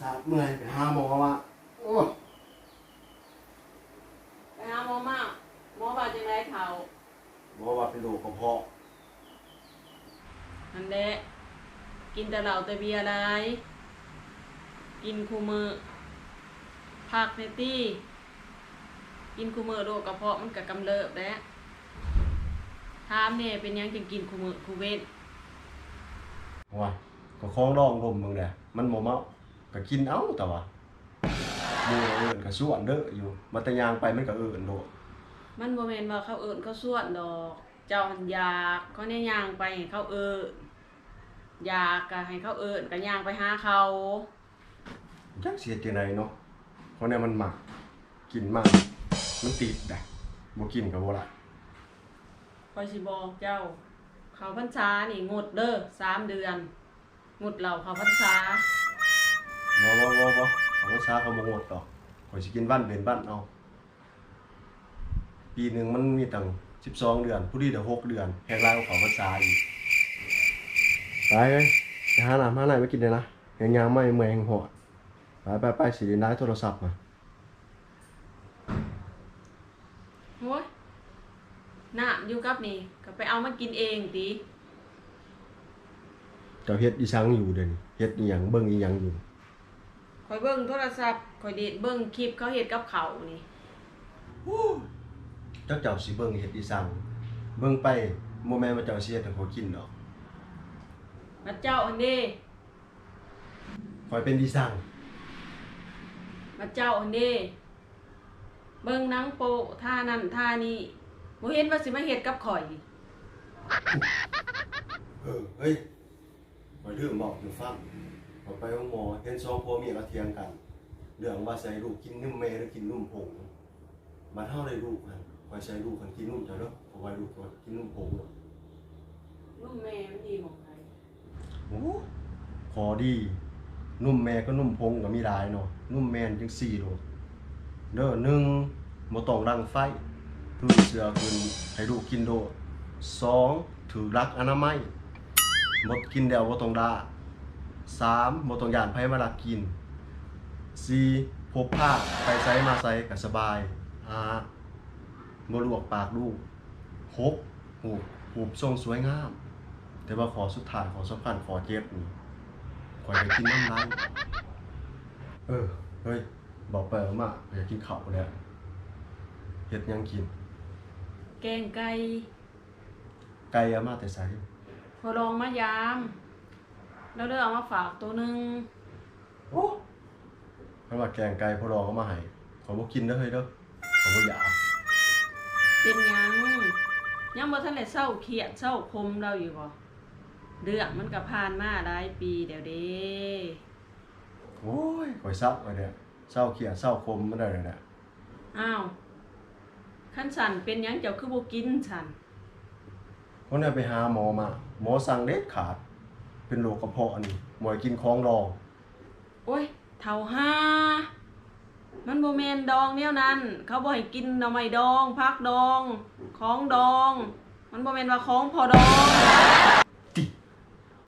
ขาดเมื่อยไปหาหมอว่าโอ้ไปหาหมอมาหมอว่าจังไรเฒ่าหมอว่าเป็นโรคกระเพาะอันแดะกินแต่เหล้าแต่เบียร์อะไรกินคูมือผักในตี้กินคูมือโรคกระเพาะมันก็กำเริบแล้วถามเนี่ยเป็นหยังจึงกินคูมือคูเว้นว่าก็คล้องรองลมมึงแหละมันบ่เมา ก็กินเอาแต่ว่าหมู่เอิ้นก็ส่วนเด้ออยู่มาแต่ยางไปมันก็เอิ้นโดดมันบ่แม่นว่าเขาเอิ้นเขาส่วนดอก เจ้าหันอยากเขาเนี่ยย่างไปให้เขาเอิ้นอยากก็ให้เขาเอิ้นก็ย่างไปหาเขา จักเสียจังไดเนาะเพราะเนี่ยมันหมักกินมาก มันติดได้บ่กินก็บ่ละคอยสิบอกเจ้า เขาพรรษานี่งดเด้อสามเดือน งดเหล้าเขาพรรษา บ่บ่บ่บ่เขาก็ช้าเขาบ่งดดอกข่อยสิกินวันเป็นวันเอาปีหนึงมันมีตั้ง12 เดือน ผู้ดีเดี๋ยว6เดือนแฮงลายของเขาพรรษาอีกไปเอ้ยไปหาน้ำหาไหนมากินเลยนะแฮงยางไม่เมื่อยแฮงหอดไปไปไปสิได้โทรศัพท์มาโอ้ยน้าอยู่กับนี่ก็ไปเอามากินเองติเจ้าเฮ็ดอีสังอยู่เดี๋ยวนี้เฮ็ดอีหยังเบิ่งอีหยังอยู่ คอยเบิ่งโทรศัพท์คอยเดทเบิ่งคลิปเขาเฮ็ดกับเขาวนี่เจ้าเจ้าสิเบิ่งเฮ็ดอีสังเบิ่งไปบ่แม่นว่าเจ้าสิเฮ็ดให้เขากินดอกพระเจ้าอันนี้ข่อยเป็นอีสังพระเจ้าอันนี้เบิ่งหนังโปะท่านั่นท่านี้บ่เห็นว่าสิมาเฮ็ดกับข่อย เออเฮ้ยข่อยลืมบอกอยู่ฟัง ข่อยไปห้องหมอเห็นสองผัวเมียเขาเถียงกันเรื่องว่าใส่ลูกกินนมแม่หรือกินนมผงมาเท่าได้ลูกกันข่อยใส่ลูกกันกินนมเจ้าเด้อเพราะว่าลูกข่อยกินนมผงเนาะลูกแม่มันดีของใครโอ้ขอดี นุ่มแม่ก็นุ่มพงก็มีหลายเนาะนุ่มแม่นจัง4โลเด้อหนึ่งบ่ต้องรังไฟถือเสือขึ้นให้ลูกกินโดดสองถือรักอนามัยบ่กินแล้วบ่ต้องด่า สามบ่ต้องย่านไผมาลักกินสี่พบผ้าไปไสมาไสก็สบายห้าบ่ลวกปากลูกหกหูบหูบทรงสวยงาม แต่ว่าขอสุดท้ายขอสำคัญขอเจ็บนี่ขออยากกินน้ำลายเออ เฮ้ย บอกไปว่ามาอยากกินข้าวแล้วเฮ็ดหยังกิน แกงไก่ ไก่เอามาแต่ไสพอลองมายาม แล้วเด้อเอามาฝากตัวหนึงโอ้เพราะว่าแกงไก่พอรองเอามาให้ขอบ่กินเด้อเฮ้ยเด้อขอบ่อยากเป็นหยังยังบ่ทันได้เศร้าเครียดเศร้าคมเราอยู่บ่เรื่องมันก็ผ่านมาหลายปีเดี๋ยวเด้โอ้ยข่อยเศร้าไปเนี่ยเศร้าเครียดเศร้าคมมันได้เลยเนี่ยอ้าวคันสั่นเป็นหยังเจ้าคือบ่กินสั่นคนนี้ไปหาหมอมา หมอสั่งเด็ดขาด เป็นโรคกระเพาะอันนี้หมอยกินของดอง โอ้ยเท่าห้า มันโบเมนดองเนี่ยนั้น เขาบอกให้กินหน่อไม้ดอง พักดอง ของดอง มันโบเมนว่าของพอดอง